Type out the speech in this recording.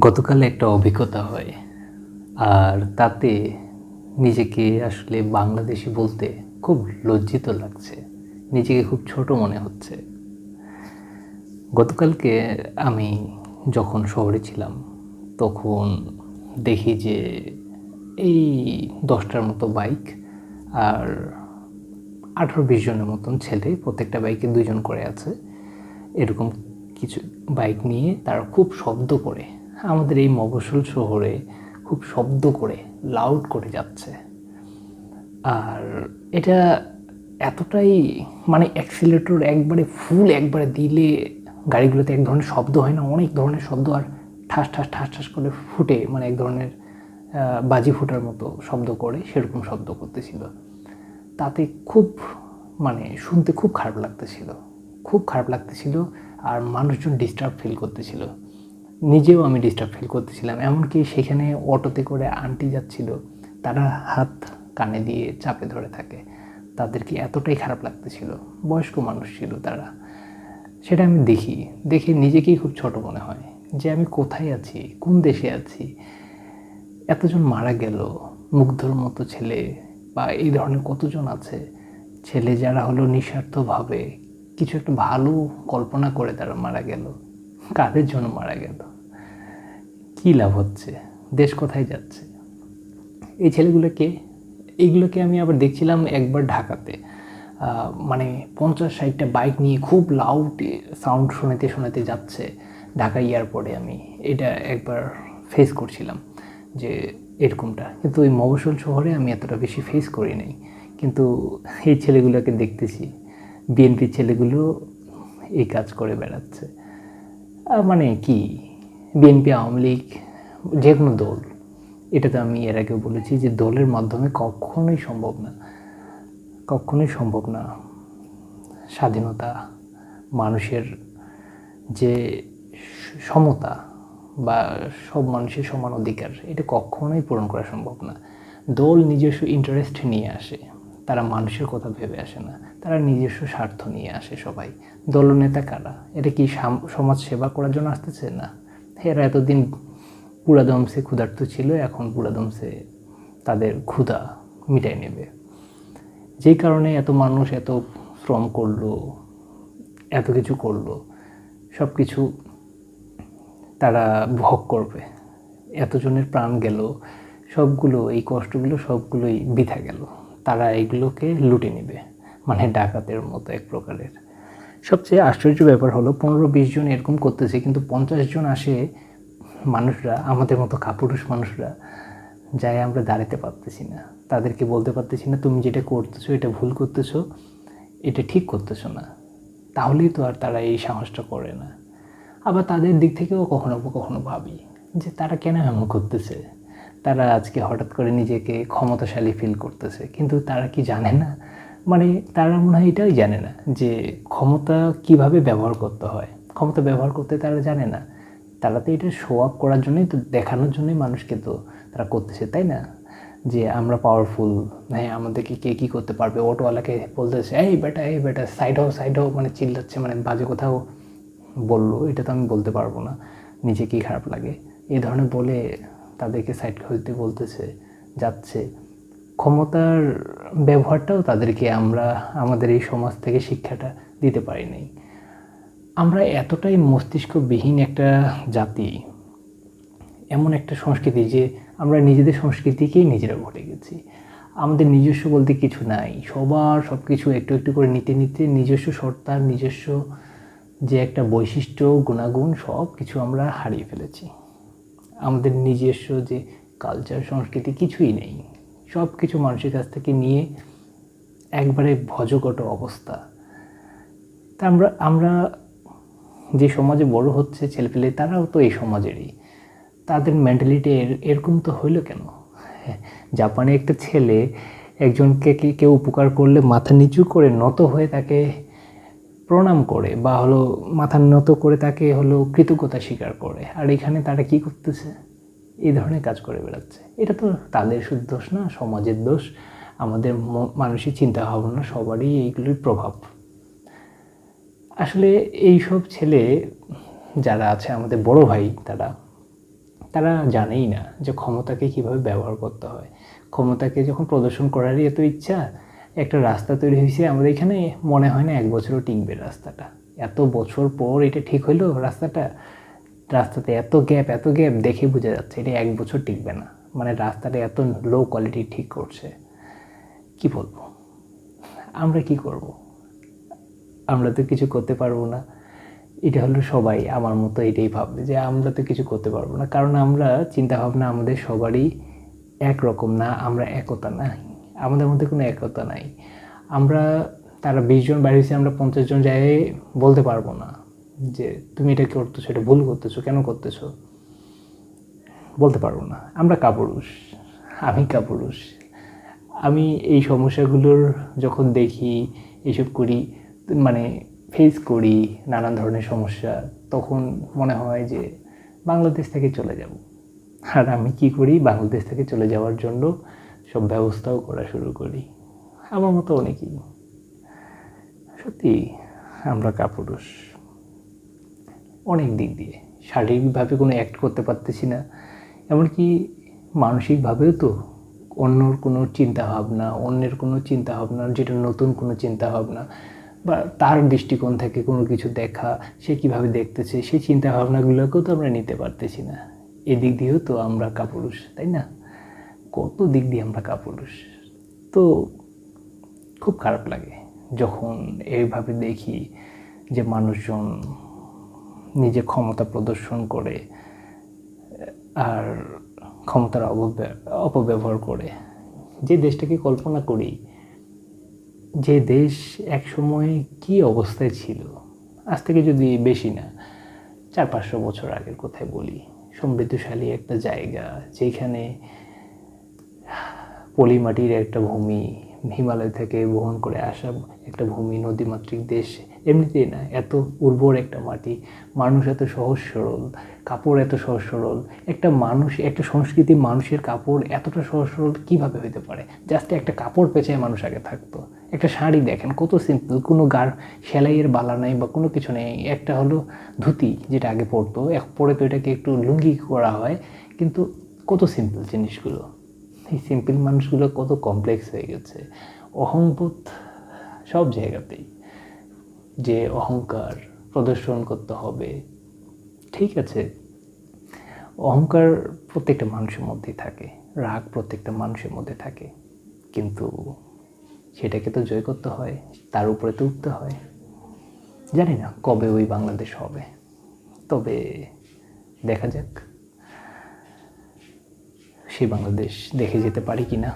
গতকাল একটা অভিজ্ঞতা হয়। আর তাতে নিজেকে আসলে বাংলাদেশি বলতে খুব লজ্জিত লাগছে। নিজেকে খুব ছোট মনে হচ্ছে। গতকালকে আমি যখন শহরে ছিলাম, তখন দেখি যে এই দশটার মতো বাইক আর আঠারো বিশ জনের মতন ছেলে, প্রত্যেকটা বাইকে দুজন করে আছে। এরকম কিছু বাইক নিয়ে তারা খুব শব্দ করে। আমাদের এই মফস্বল শহরে খুব শব্দ করে লাউড করে যাচ্ছে। আর এটা এতটাই মানে অ্যাক্সিলেটর একবারে ফুল একবারে দিলে গাড়িগুলোতে এক ধরনের শব্দ হয় না, অনেক ধরনের শব্দ আর ঠাস ঠাস ঠাস ঠাস করে ফুটে মানে এক ধরনের বাজি ফুটার মতো শব্দ করে, সেরকম শব্দ করতেছিল। তাতে খুব মানে শুনতে খুব খারাপ লাগতেছিল। খুব খারাপ লাগতেছিল আর মানুষজন ডিস্টার্ব ফিল করতেছিল। নিজেও আমি ডিস্টার্ব ফিল করতেছিলাম। এমনকি সেখানে অটোতে করে আন্টি যাচ্ছিল, তারা হাত কানে দিয়ে চাপে ধরে থাকে। তাদেরকে এতটাই খারাপ লাগতেছিল? বয়স্ক মানুষ ছিল তারা। সেটা আমি দেখি। দেখে নিজেকেই খুব ছোট মনে হয় যে আমি কোথায় আছি? কোন দেশে আছি? এতজন মারা গেল, মুগ্ধর মতো ছেলে বা এই ধরনের কতজন আছে? ছেলে যারা হলো নিঃস্বার্থভাবে কিছু একটা ভালো কল্পনা করে তারা মারা গেল। কাদের জন্য মারা গেল? কী লাভ হচ্ছে? দেশ কোথায় যাচ্ছে? এই ছেলেগুলোকে, এইগুলোকে আমি আবার দেখছিলাম একবার ঢাকাতে। মানে পঞ্চাশ ষাটটা বাইক নিয়ে খুব লাউড সাউন্ড শোনাতে শোনাতে যাচ্ছে ঢাকা এয়ারপোর্টে আমি। এটা একবার ফেস করছিলাম যে এরকমটা। কিন্তু ওই মফস্বল শহরে আমি এতটা বেশি ফেস করি নাই। কিন্তু এই ছেলেগুলোকে দেখতেছি। বিএনপির ছেলেগুলো এই কাজ করে বেড়াচ্ছে। মানে কি? বিএনপি, আওয়ামী লীগ, যে কোনো দল এটা তো আমি এর আগেও বলেছি যে দলের মাধ্যমে কখনোই সম্ভব না, কখনোই সম্ভব না স্বাধীনতা, মানুষের যে সমতা বা সব মানুষের সমান অধিকার, এটা কখনোই পূরণ করা সম্ভব না। দল নিজস্ব ইন্টারেস্ট নিয়ে আসে, তারা মানুষের কথা ভেবে আসে না, তারা নিজস্ব স্বার্থ নিয়ে আসে সবাই। দলনেতা কারা? এটা কি সাম- সমাজ সেবা করার জন্য আসতেছে না? এরা এতদিন পুরাদমসে ক্ষুধার্ত ছিল, এখন পুরাদমসে তাদের ক্ষুধা মিটাই নেবে। যেই কারণে এত মানুষ এত শ্রম করল, এত কিছু করল সব কিছু তারা ভোগ করবে। এতজনের প্রাণ গেল, সবগুলো এই কষ্টগুলো সবগুলোই বৃথা গেল। তারা এগুলোকে লুটে নেবে মানে ডাকাতের মতো এক প্রকারের। সবচেয়ে আশ্চর্য ব্যাপার হলো পনেরো বিশ জন এরকম করতেছে, কিন্তু পঞ্চাশ জন আসে মানুষরা, আমাদের মতো কাপুরুষ মানুষরা, যাই আমরা দাঁড়াতে পারতেছি না। তাদেরকে বলতে পারতেছি না, তুমি যেটা করতেছো, এটা ভুল করতেছো, এটা ঠিক করতেছো না। তাহলেই তো আর তারা এই সাহসটা করে না। আবার তাদের দিক থেকেও কখনো কখনো ভাবি যে তারা কেন এমন করতেছে? তারা আজকে হঠাৎ করে নিজেকে ক্ষমতাশালী ফিল করতেছে, কিন্তু তারা কি জানে না? মানে তারা মনে হয় এটাই জানে না যে ক্ষমতা কীভাবে ব্যবহার করতে হয়। ক্ষমতা ব্যবহার করতে তারা জানে না। তারা তো এটা শো আপ করার জন্যই তো, দেখানোর জন্যই মানুষকে তো তারা করতেছে, তাই না? যে আমরা পাওয়ারফুল হ্যাঁ আমাদেরকে কে কী করতে পারবে? অটোওয়ালাকে বলতেছে, এই বেটা এই বেটা সাইড হও সাইড হও মানে চিল্লাচ্ছে মানে বাজে কোথাও বলল, এটা তো আমি বলতে পারব না। নিজেকেই খারাপ লাগে। এই ধরনের বলে তাদেরকে সাইড হইতে বলতেছে, যাচ্ছে। ক্ষমতার ব্যবহারটাও তাদেরকে আমরা, আমাদের এই সমাজ থেকে শিক্ষাটা দিতে পারি নাই। আমরা এতটাই মস্তিষ্কবিহীন একটা জাতি, এমন একটা সংস্কৃতি যে আমরা নিজেদের সংস্কৃতিকেই নিজেরা ভুলে গেছি। আমাদের নিজস্ব বলতে কিছু নাই। সবার সব কিছু একটু একটু করে নিতে নিতে নিজস্ব সত্তার, নিজস্ব যে একটা বৈশিষ্ট্য, গুণাগুণ সব কিছু আমরা হারিয়ে ফেলেছি। আমাদের নিজস্ব যে কালচার সংস্কৃতি কিছুই নেই। সব কিছু মানুষের কাছ থেকে নিয়ে একবারে ভজকট অবস্থা। তা আমরা আমরা যে সমাজে বড় হচ্ছে ছেলেপেলে তারাও তো এই সমাজেরই। তাদের মেন্টালিটি এরকম তো হইল কেন? জাপানে একটা ছেলে একজনকে কেউ উপকার করলে মাথা নিচু করে নত হয়ে তাকে প্রণাম করে বা হলো মাথা নত করে তাকে হলো কৃতজ্ঞতা স্বীকার করে। আর এখানে তারা কি করতেছে? এই ধরনের কাজ করে বেড়াচ্ছে। এটা তো তাদের শুধু দোষ না, সমাজের দোষ। আমাদের ম- মানসিক চিন্তা ভাবনা সবারই এইগুলির প্রভাব। আসলে এই সব ছেলে যারা আছে, আমাদের বড় ভাই তারা তারা জানেই না যে ক্ষমতাকে কীভাবে ব্যবহার করতে হয়। ক্ষমতাকে যখন প্রদর্শন করারই এত ইচ্ছা, একটা রাস্তা তৈরি হয়েছে, আমাদের এখানে মনে হয় না এক বছরও টিকবে রাস্তাটা। এত বছর পর এটা ঠিক হইল রাস্তাটা? রাস্তাতে এত গ্যাপ এত গ্যাপ দেখে বোঝা যাচ্ছে এটা এক বছর টিকবে না। মানে রাস্তাটা এত লো কোয়ালিটি ঠিক করছে। কি বলব? আমরা কি করব? আমরা তো কিছু করতে পারব না। এটা হলো সবাই আমার মতো এটাই ভাববে যে আমরা তো কিছু করতে পারব না। কারণ আমরা চিন্তা ভাবনা আমাদের সবারই একরকম না, আমরা একতা নাই। আমাদের মধ্যে কোনো একতা নাই। আমরা তারা বিশ জন বাইরে আমরা পঞ্চাশ জন যাই বলতে পারব না। যে তুমি এটা করতেছো, এটা ভুল করতেছো, কেন করতেছো? বলতে পারব না। আমরা কাপুরুষ, আমি কাপুরুষ। আমি এই সমস্যাগুলোর যখন দেখি, এসব করি মানে ফেস করি নানান ধরনের সমস্যা, তখন মনে হয় যে বাংলাদেশ থেকে চলে যাব। আর আমি কি করি? বাংলাদেশ থেকে চলে যাওয়ার জন্য সব ব্যবস্থাও করা শুরু করি। আমার মতো অনেকেই। সত্যি, আমরা কাপুরুষ। অনেক দিক দিয়ে। শারীরিকভাবে কোনো অ্যাক্ট করতে পারতেছি না। এমনকি মানসিকভাবেও তো অন্যর কোনো চিন্তা ভাবনা অন্যের কোনো চিন্তা ভাবনা যেটা নতুন কোনো চিন্তা ভাবনা বা তার দৃষ্টিকোণ থেকে কোনো কিছু দেখা, সে কীভাবে দেখতেছে, সেই চিন্তা ভাবনাগুলোকেও তো আমরা নিতে পারতেছি না। এদিক দিয়েও তো আমরা কাপুরুষ, তাই না? কত দিক দিয়ে আমরা কাপুরুষ? তো খুব খারাপ লাগে যখন এইভাবে দেখি যে মানুষজন নিজে ক্ষমতা প্রদর্শন করে, আর ক্ষমতার অপব্যবহার করে। যে দেশটাকে কল্পনা করি, যে দেশ একসময় কি অবস্থায় ছিল, আজ থেকে যদি বেশি না, চার পাঁচশো বছর আগের কথায় বলি। সমৃদ্ধশালী একটা জায়গা, যেখানে পলিমাটির একটা ভূমি হিমালয় থেকে বহন করে আসা একটা ভূমি নদীমাতৃক দেশ। এমনিতেই না, এত উর্বর একটা মাটি, মানুষ এত সহজ সরল, কাপড় এত সহজ সরল, একটা মানুষ, একটা সংস্কৃতি মানুষের কাপড় এতটা সহজ সরল কীভাবে হইতে পারে? জাস্ট একটা কাপড় পেঁচায় মানুষ আগে থাকতো। একটা শাড়ি দেখেন, কত সিম্পল কোনো গার সেলাইয়ের বালা নাই বা কোনো কিছু নেই। একটা হলো ধুতি, যেটা আগে পরতো এক পরে তো এটাকে একটু লুঙ্গি করা হয়, কিন্তু কত সিম্পল জিনিসগুলো। এই সিম্পল মানুষগুলো কত কমপ্লেক্স হয়ে গেছে। অহংবোধ সব জায়গাতেই। যে অহংকার প্রদর্শন করতে হবে। ঠিক আছে। অহংকার প্রত্যেকটা মানুষের মধ্যেই থাকে, রাগ প্রত্যেকটা মানুষের মধ্যে থাকে। কিন্তু সেটাকে তো জয় করতে হয়, তার উপরে তো উঠতে হয়। জানি না কবে ওই বাংলাদেশ হবে। তবে দেখা যাক। সেই বাংলাদেশ দেখে যেতে পারি কি না